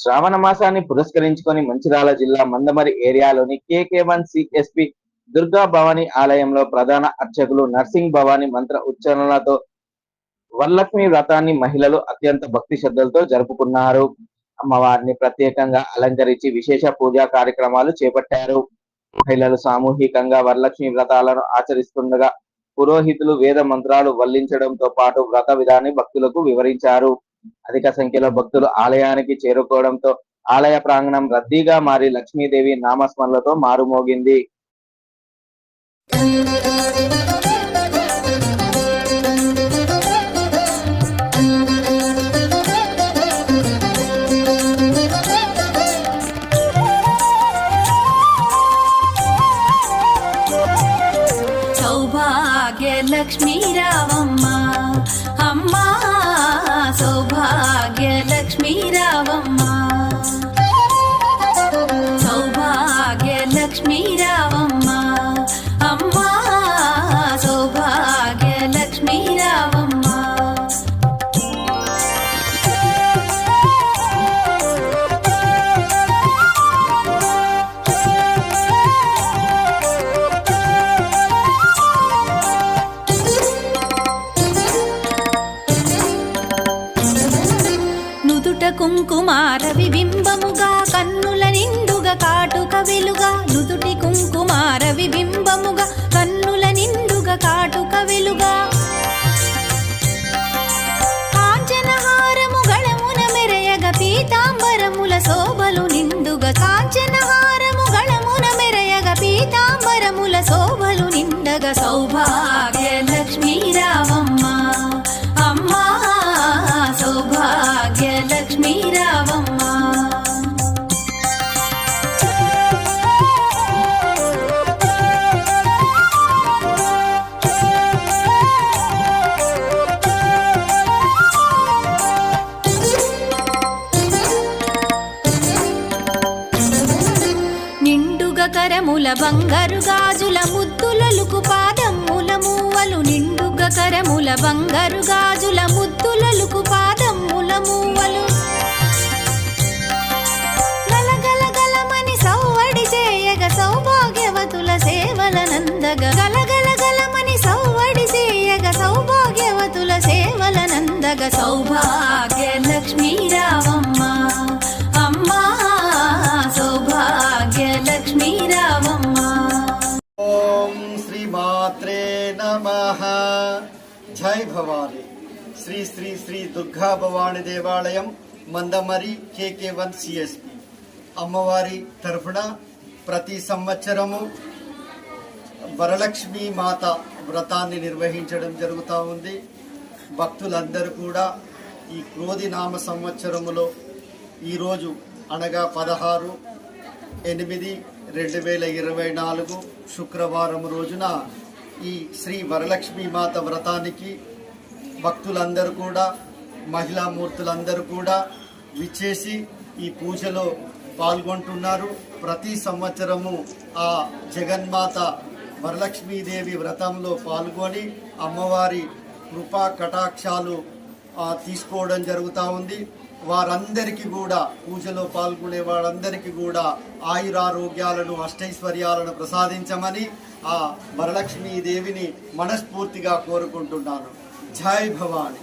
శ్రావణ మాసాన్ని పురస్కరించుకొని మంచిర్యాల జిల్లా Mandamarri ఏరియాలోని KK one CSP Durga Bhavani ఆలయంలో ప్రధాన అర్చకులు నర్సింగ్ భవాని మంత్ర ఉచ్చారణలతో వరలక్ష్మి వ్రతాన్ని మహిళలు అత్యంత భక్తి శ్రద్ధలతో జరుపుకున్నారు. అమ్మవారిని ప్రత్యేకంగా అలంకరించి విశేష పూజా కార్యక్రమాలు చేపట్టారు. మహిళలు సామూహికంగా వరలక్ష్మి వ్రతాలను ఆచరిస్తుండగా పురోహితులు వేద మంత్రాలు వల్లించడంతో పాటు వ్రత విధాన్ని భక్తులకు వివరించారు. అధిక సంఖ్యలో భక్తులు ఆలయానికి చేరుకోవడంతో ఆలయ ప్రాంగణం రద్దీగా మారి లక్ష్మీదేవి నామస్మరణలతో మారుమోగింది. సౌభాగ్య లక్ష్మీ రావమ్మ అమ్మా. సౌభాగ్య లక్ష్మీ రావమ్మ నుదుట కుంకుమార విబింబముగా కన్నుల నిండుగా కాటుక వెలుగా నుదుటి కుంకుమార విబింబముగా కన్నుల నిండుగా కాటుక వెలుగా. కాంచనహారము గళమున మెరయగ పీతాంబరముల శోభలు నిండుగా. కాంచనహారము గళమున మెరయగ పీతాంబరముల శోభలు నిండగ. సౌభా లక్ష్మీ రావమ్మ నిండుగ కరముల బంగారు గాజుల ముద్దులలుకు పాదమ్ముల మూవలు. నిండుగ కరముల బంగారు గాజుల ముద్దులలుకు పాద సేవల నందగ సౌవడి చేయగ. సౌభాగ్యవతుల సేవల సౌభాగ్య లక్ష్మీ రావమ్మ అమ్మా సౌభాగ్య లక్ష్మీ రావమ్మ ఓం శ్రీ నమ. జై భవాని. శ్రీ శ్రీ శ్రీ దుర్గా భవాని దేవాలయం మందమరి కేకే వన్ సిఎస్పి అమ్మవారి తరఫున ప్రతి సంవత్సరము వరలక్ష్మి మాత వ్రతాన్ని నిర్వహించడం జరుగుతూ ఉంది. భక్తులందరూ కూడా ఈ క్రోధి నామ సంవత్సరములో ఈరోజు అనగా పదహారు ఎనిమిది రెండు వేల ఇరవై నాలుగు శుక్రవారం రోజున ఈ శ్రీ వరలక్ష్మి మాత వ్రతానికి భక్తులందరూ కూడా మహిళా మూర్తులందరూ కూడా విచ్చేసి ఈ పూజలో పాల్గొంటున్నారు. ప్రతి సంవత్సరము ఆ జగన్మాత వరలక్ష్మీదేవి వ్రతంలో పాల్గొని అమ్మవారి కృపా కటాక్షాలు తీసుకోవడం జరుగుతూ ఉంది. వారందరికీ కూడా పూజలో పాల్గొనే వారందరికీ కూడా ఆయురారోగ్యాలను అష్టైశ్వర్యాలను ప్రసాదించమని ఆ వరలక్ష్మీదేవిని మనస్ఫూర్తిగా కోరుకుంటున్నాను. జై భవాని.